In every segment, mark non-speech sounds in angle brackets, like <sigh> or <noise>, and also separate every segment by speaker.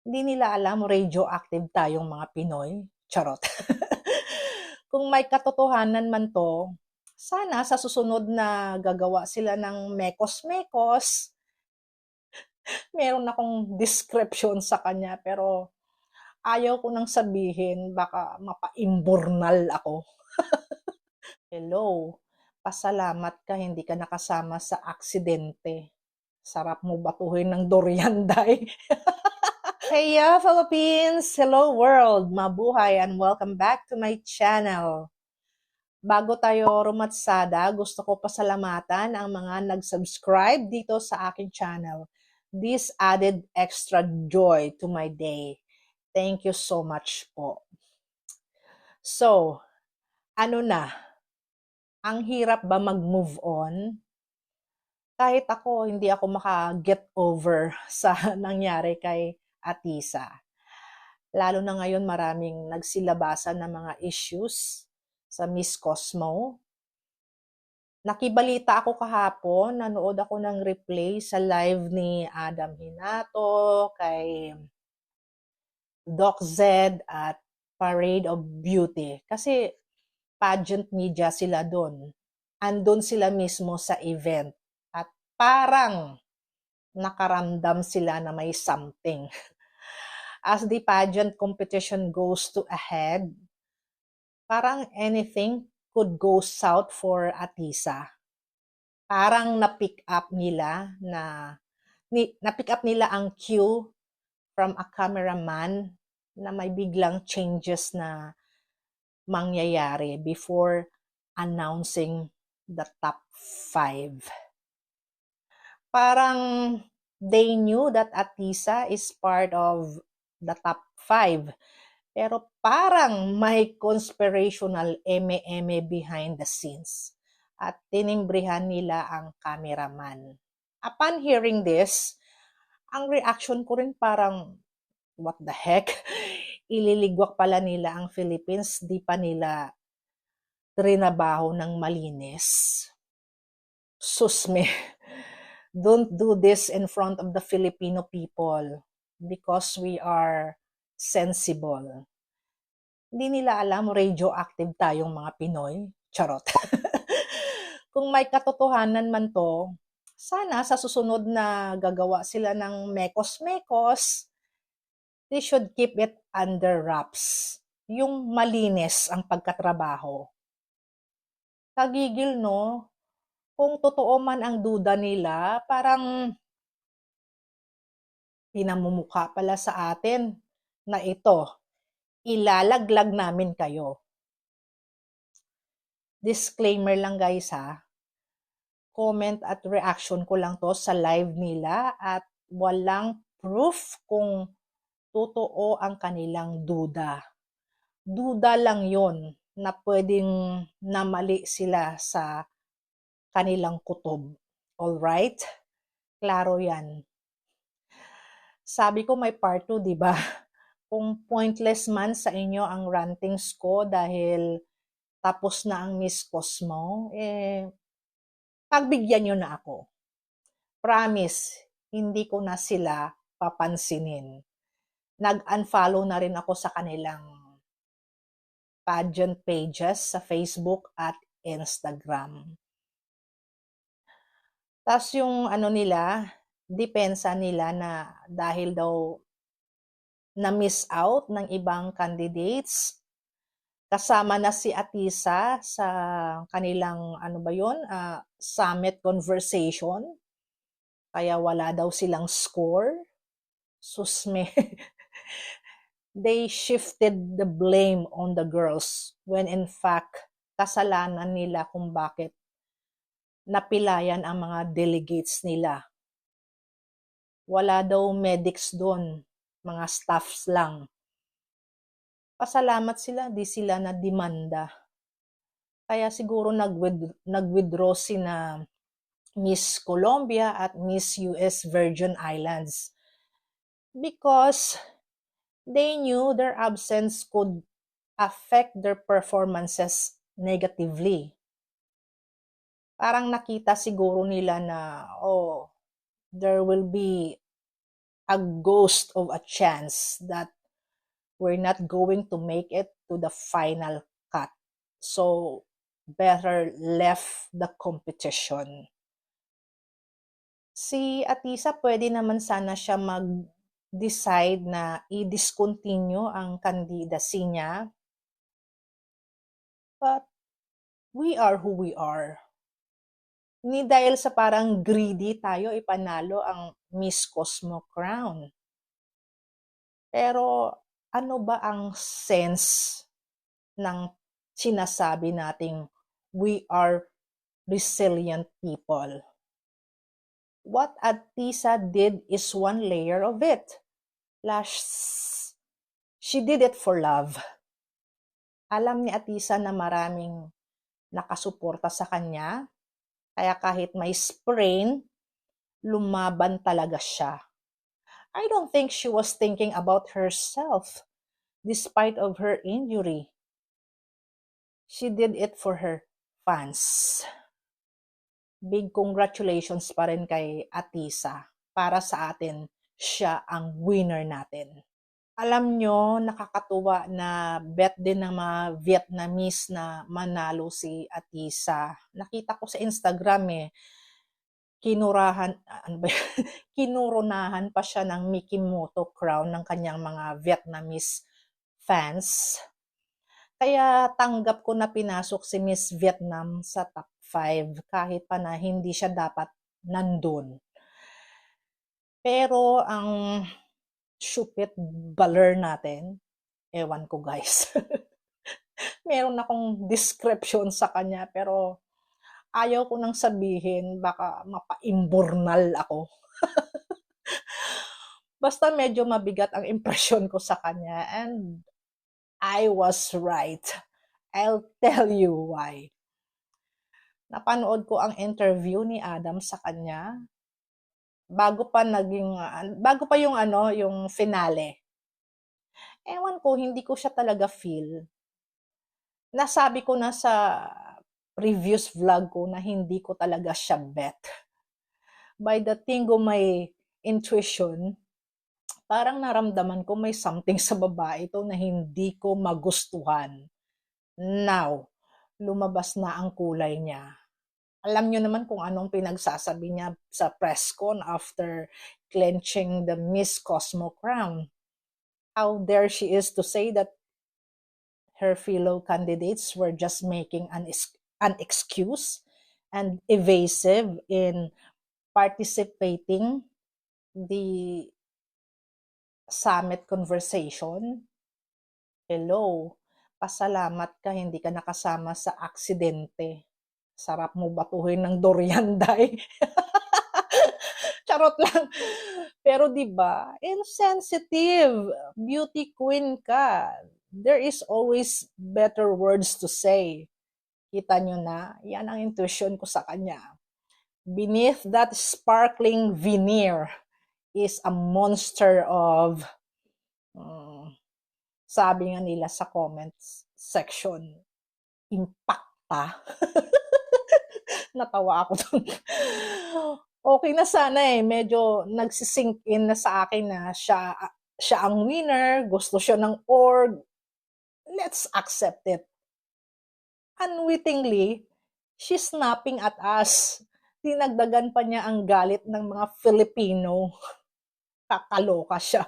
Speaker 1: Hindi nila alam radioactive tayong mga Pinoy. Charot. <laughs> Kung may katotohanan man to, sana sa susunod na gagawa sila ng mekos-mekos, <laughs> meron akong description sa kanya pero ayaw ko nang sabihin baka mapaimbornal ako. <laughs> Hello, pasalamat ka hindi ka nakasama sa aksidente. Sarap mo batuhin ng Dorianday. Heya Philippines! Hello world! Mabuhay and welcome back to my channel. Bago tayo rumatsada, gusto ko pasalamatan ang mga nag-subscribe dito sa aking channel. This added extra joy to my day. Thank you so much po. So, ano na? Ang hirap ba mag-move on? Kahit ako, hindi ako maka-get over <laughs> sa nangyari kay Atisa. Lalo na ngayon maraming nagsilabasan ng mga issues sa Miss Cosmo. Nakibalita ako kahapon, nanood ako ng replay sa live ni Adam Hinato, kay Doc Zed at Parade of Beauty. Kasi pageant media sila doon. Andun sila mismo sa event. At parang nakaramdam sila na may something. <laughs> As the pageant competition goes to ahead, parang anything could go south for Atisa. Parang na-pick up nila na ni, na-pick up nila ang cue from a cameraman na may biglang changes na mangyayari before announcing the top five parang they knew that Atisa is part of the top five. Pero parang may conspirational eme-eme behind the scenes. At tinimbrihan nila ang cameraman. Upon hearing this, ang reaction ko rin parang, what the heck? <laughs> Ililigwak pala nila ang Philippines, di pa nila trinabaho ng malinis. Susme <laughs> don't do this in front of the Filipino people because we are sensible. Hindi nila alam radioactive tayong mga Pinoy. Charot. <laughs> Kung may katotohanan man to, sana sa susunod na gagawa sila ng mekos-mekos, they should keep it under wraps. Yung malinis ang pagkatrabaho. Kagigil, no? Kung totoo man ang duda nila, parang pinamumukha pala sa atin na ito, ilalaglag namin kayo. Disclaimer lang guys ha. Comment at reaction ko lang to sa live nila at walang proof kung totoo ang kanilang duda. Duda lang yon na pwedeng namali sila sa kanilang kutob. Alright? Klaro yan. Sabi ko may part 2, di ba? <laughs> Kung pointless man sa inyo ang rantings ko dahil tapos na ang Miss Cosmo, eh, pagbigyan nyo na ako. Promise, hindi ko na sila papansinin. Nag-unfollow na rin ako sa kanilang pageant pages sa Facebook at Instagram. Tapos yung ano nila, depensa nila na dahil daw na-miss out ng ibang candidates, kasama na si Atisa sa kanilang ano ba yun, uh, summit conversation. Kaya wala daw silang score. Susme. <laughs> They shifted the blame on the girls when in fact kasalanan nila kung bakit napilayan ang mga delegates nila. Wala daw medics doon, mga staffs lang. Pasalamat sila, di sila na demanda. Kaya siguro nag-withdraw si na Miss Colombia at Miss US Virgin Islands because they knew their absence could affect their performances negatively parang nakita siguro nila na, oh, there will be a ghost of a chance that we're not going to make it to the final cut. So, better left the competition. Si Atisa, pwede naman sana siya mag-decide na i-discontinue ang candidacy niya. But, we are who we are. Hindi dahil sa parang greedy tayo ipanalo ang Miss Cosmo Crown. Pero ano ba ang sense ng sinasabi nating we are resilient people? What Atisa did is one layer of it. Last, she did it for love. Alam ni Atisa na maraming nakasuporta sa kanya, kaya kahit may sprain, lumaban talaga siya. I don't think she was thinking about herself despite of her injury. She did it for her fans. Big congratulations pa rin kay Atisa. Para sa atin, siya ang winner natin. Alam nyo, nakakatuwa na bet din ng mga Vietnamese na manalo si Atisa. Nakita ko sa Instagram eh, kinurahan, ano ba, <laughs> kinurunahan pa siya ng Mickey Moto crown ng kanyang mga Vietnamese fans. Kaya tanggap ko na pinasok si Miss Vietnam sa top 5 kahit pa na hindi siya dapat nandun. Pero ang Shupit baler natin. Ewan ko guys. <laughs> Meron akong description sa kanya pero ayaw ko nang sabihin baka mapaimbornal ako. <laughs> Basta medyo mabigat ang impression ko sa kanya and I was right. I'll tell you why. Napanood ko ang interview ni Adam sa kanya bago pa naging uh, bago pa yung ano, yung finale. Ewan ko, hindi ko siya talaga feel. Nasabi ko na sa previous vlog ko na hindi ko talaga siya bet. By the thing of my intuition, parang naramdaman ko may something sa babae ito na hindi ko magustuhan. Now, lumabas na ang kulay niya alam nyo naman kung anong pinagsasabi niya sa press con after clenching the Miss Cosmo crown. How dare she is to say that her fellow candidates were just making an, an excuse and evasive in participating the summit conversation. Hello, pasalamat ka hindi ka nakasama sa aksidente sarap mo batuhin ng dorianday. <laughs> Charot lang. Pero 'di ba, insensitive, beauty queen ka. There is always better words to say. Kita nyo na, yan ang intuition ko sa kanya. Beneath that sparkling veneer is a monster of, um, sabi nga nila sa comments section, impacta. <laughs> Natawa ako doon. okay na sana eh. Medyo nagsisink in na sa akin na siya, siya ang winner, gusto siya ng org. Let's accept it. Unwittingly, she's snapping at us. Dinagdagan pa niya ang galit ng mga Filipino. Kakaloka siya.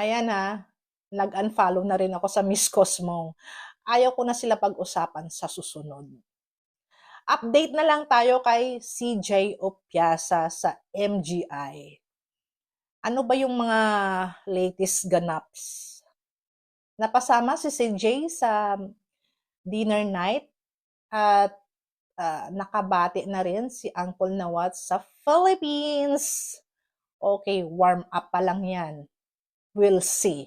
Speaker 1: Ayan ha, nag-unfollow na rin ako sa Miss Cosmo. Ayaw ko na sila pag-usapan sa susunod. Update na lang tayo kay CJ Opiasa sa MGI. Ano ba yung mga latest ganaps? Napasama si CJ sa dinner night at uh, nakabati na rin si Uncle Nawat sa Philippines. Okay, warm up pa lang yan. We'll see.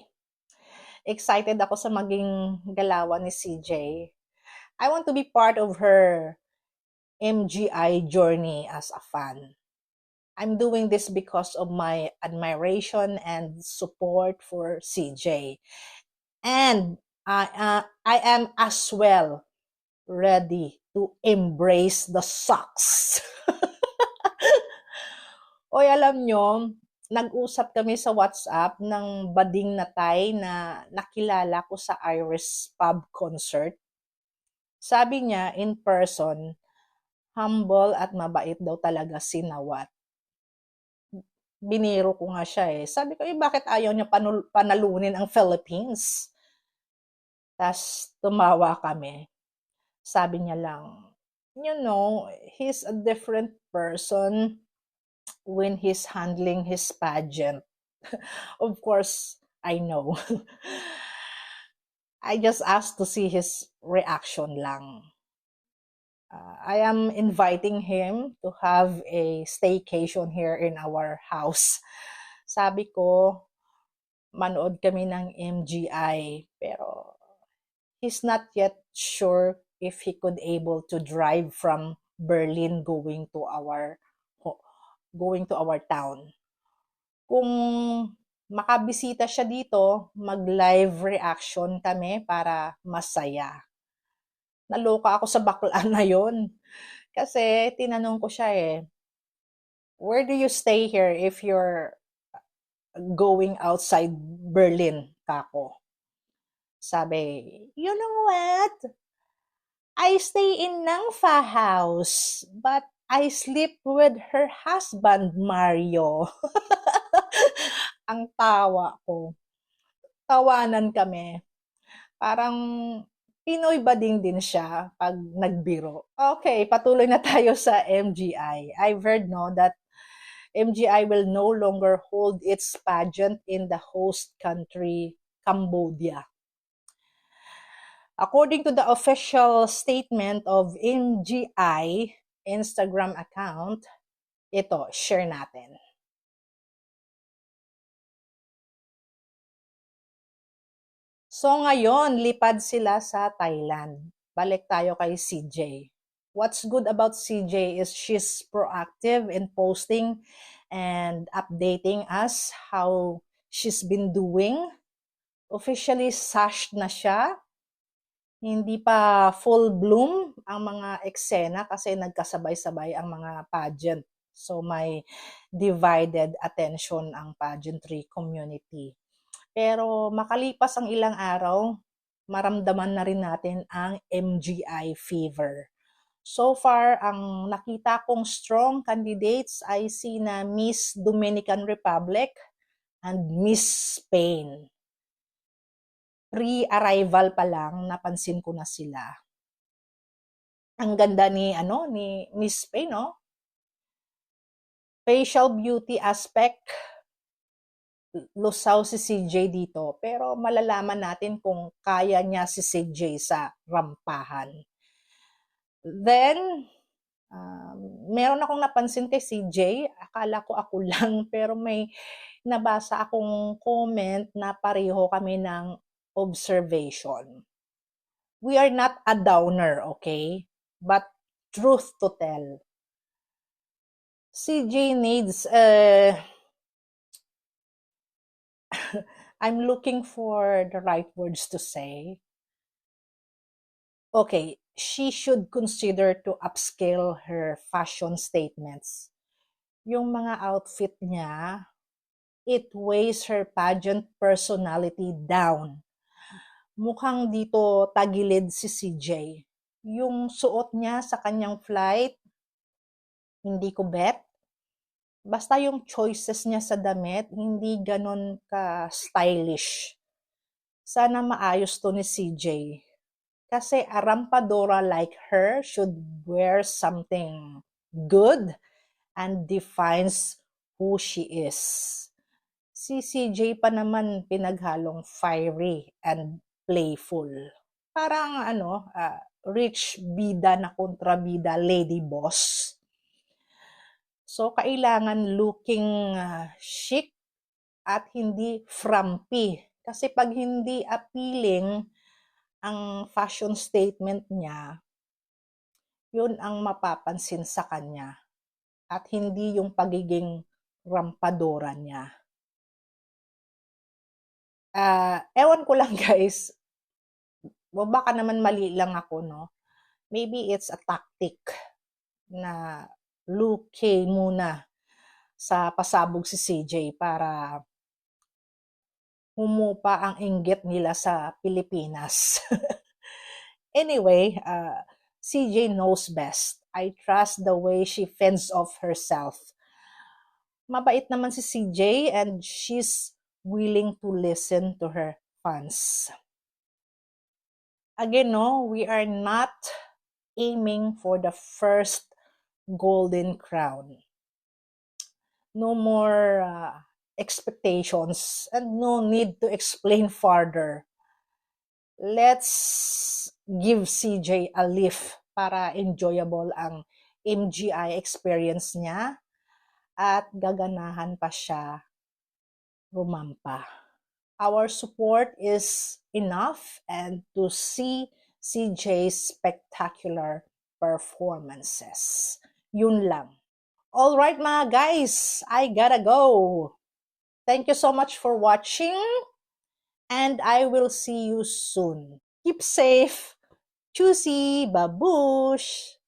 Speaker 1: Excited ako sa maging galawan ni CJ. I want to be part of her MGI journey as a fan. I'm doing this because of my admiration and support for CJ. And I, uh, I am as well ready to embrace the sucks. <laughs> Oy, alam nyo, nag-usap kami sa WhatsApp ng bading na Thai na nakilala ko sa Iris Pub concert. Sabi niya, in person, humble at mabait daw talaga si Nawat. Biniro ko nga siya eh. Sabi ko, eh, bakit ayaw niya panul- panalunin ang Philippines? Tapos tumawa kami. Sabi niya lang, you know, he's a different person when he's handling his pageant. <laughs> of course, I know. <laughs> I just asked to see his reaction lang. Uh, I am inviting him to have a staycation here in our house. Sabi ko, manood kami ng MGI, pero he's not yet sure if he could able to drive from Berlin going to our going to our town. Kung makabisita siya dito, mag-live reaction kami para masaya. Naloka ako sa bakla <laughs> na yon. Kasi tinanong ko siya eh, where do you stay here if you're going outside Berlin, kako? Sabi, you know what? I stay in Nangfa house, but I sleep with her husband, Mario. <laughs> Ang tawa ko. Tawanan kami. Parang Pinoy bading din siya pag nagbiro. Okay, patuloy na tayo sa MGI. I've heard no that MGI will no longer hold its pageant in the host country, Cambodia. According to the official statement of MGI, Instagram account, ito, share natin. So ngayon, lipad sila sa Thailand. Balik tayo kay CJ. What's good about CJ is she's proactive in posting and updating us how she's been doing. Officially sashed na siya hindi pa full bloom ang mga eksena kasi nagkasabay-sabay ang mga pageant. So may divided attention ang pageantry community. Pero makalipas ang ilang araw, maramdaman na rin natin ang MGI fever. So far, ang nakita kong strong candidates ay si na Miss Dominican Republic and Miss Spain pre-arrival pa lang, napansin ko na sila. Ang ganda ni, ano, ni Miss Pay, no? Facial beauty aspect, lusaw si CJ dito. Pero malalaman natin kung kaya niya si CJ sa rampahan. Then, um, meron akong napansin kay CJ. Akala ko ako <laughs> lang, pero may nabasa akong comment na pareho kami ng observation. We are not a downer, okay? But truth to tell. CJ needs uh, I'm looking for the right words to say. Okay, she should consider to upscale her fashion statements. Yung mga outfit niya, it weighs her pageant personality down mukhang dito tagilid si CJ. Yung suot niya sa kanyang flight, hindi ko bet. Basta yung choices niya sa damit, hindi ganon ka-stylish. Sana maayos to ni CJ. Kasi a rampadora like her should wear something good and defines who she is. Si CJ pa naman pinaghalong fiery and playful. Parang ano, uh, rich bida na kontrabida lady boss. So, kailangan looking uh, chic at hindi frumpy. Kasi pag hindi appealing ang fashion statement niya, yun ang mapapansin sa kanya. At hindi yung pagiging rampadora niya. Uh, ewan ko lang <laughs> guys, baka naman mali lang ako, no? Maybe it's a tactic na Luke muna sa pasabog si CJ para humupa ang inggit nila sa Pilipinas. <laughs> anyway, uh, CJ knows best. I trust the way she fends off herself. Mabait naman si CJ and she's willing to listen to her fans. Again, no, we are not aiming for the first golden crown. No more uh, expectations and no need to explain further. Let's give CJ a lift para enjoyable ang MGI experience niya at gaganahan pa siya rumampa. Our support is enough and to see CJ's spectacular performances. Yun lang. All right mga guys, I gotta go. Thank you so much for watching and I will see you soon. Keep safe. Choosy, babush!